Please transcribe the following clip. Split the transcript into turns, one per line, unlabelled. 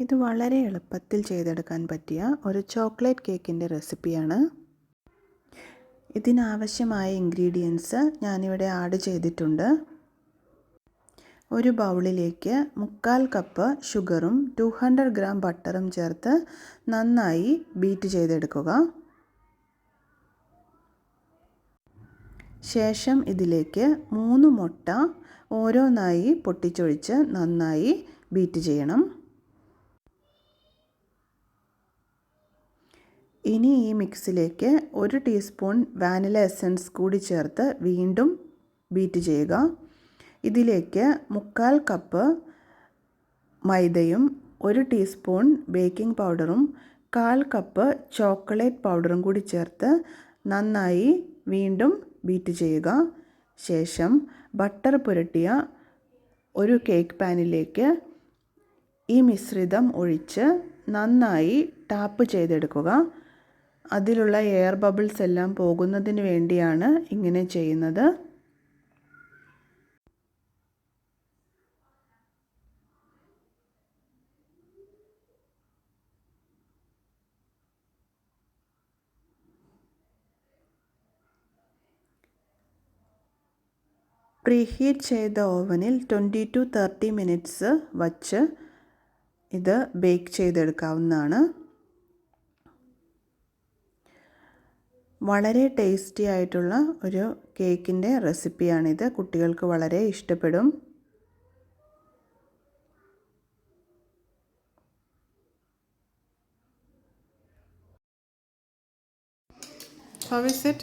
ഇത് വളരെ എളുപ്പത്തിൽ ചെയ്തെടുക്കാൻ പറ്റിയ ഒരു ചോക്ലേറ്റ് കേക്കിന്റെ റെസിപ്പിയാണ്. ഇതിനാവശ്യമായ ഇൻഗ്രീഡിയൻസ് ഞാനിവിടെ ആഡ് ചെയ്തിട്ടുണ്ട്. ഒരു ബൗളിലേക്ക് മുക്കാൽ കപ്പ് ഷുഗറും ടു ഹൺഡ്രഡ് ഗ്രാം ബട്ടറും ചേർത്ത് നന്നായി ബീറ്റ് ചെയ്തെടുക്കുക. ശേഷം ഇതിലേക്ക് മൂന്ന് മുട്ട ഓരോന്നായി പൊട്ടിച്ചൊഴിച്ച് നന്നായി ബീറ്റ് ചെയ്യണം. ഇനി ഈ മിക്സിലേക്ക് ഒരു ടീസ്പൂൺ വാനില എസൻസ് കൂടി ചേർത്ത് വീണ്ടും ബീറ്റ് ചെയ്യുക. ഇതിലേക്ക് മുക്കാൽ കപ്പ് മൈദയും ഒരു ടീസ്പൂൺ ബേക്കിംഗ് പൗഡറും കാൽ കപ്പ് ചോക്ലേറ്റ് പൗഡറും കൂടി ചേർത്ത് നന്നായി വീണ്ടും ബീറ്റ് ചെയ്യുക. ശേഷം ബട്ടർ പുരട്ടിയ ഒരു കേക്ക് പാനിലേക്ക് ഈ മിശ്രിതം ഒഴിച്ച് നന്നായി ടാപ്പ് ചെയ്തെടുക്കുക. അതിലുള്ള എയർ ബബിൾസ് എല്ലാം പോകുന്നതിന് വേണ്ടിയാണ് ഇങ്ങനെ ചെയ്യുന്നത്. പ്രീഹീറ്റ് ചെയ്ത ഓവനിൽ ട്വന്റി ടു തേർട്ടി മിനിറ്റ്സ് വച്ച് ഇത് ബേക്ക് ചെയ്തെടുക്കാവുന്നതാണ്. വളരെ ടേസ്റ്റി ആയിട്ടുള്ള ഒരു കേക്കിന്റെ റെസിപ്പിയാണിത് കുട്ടികൾക്ക് വളരെ ഇഷ്ടപ്പെടും
How is it?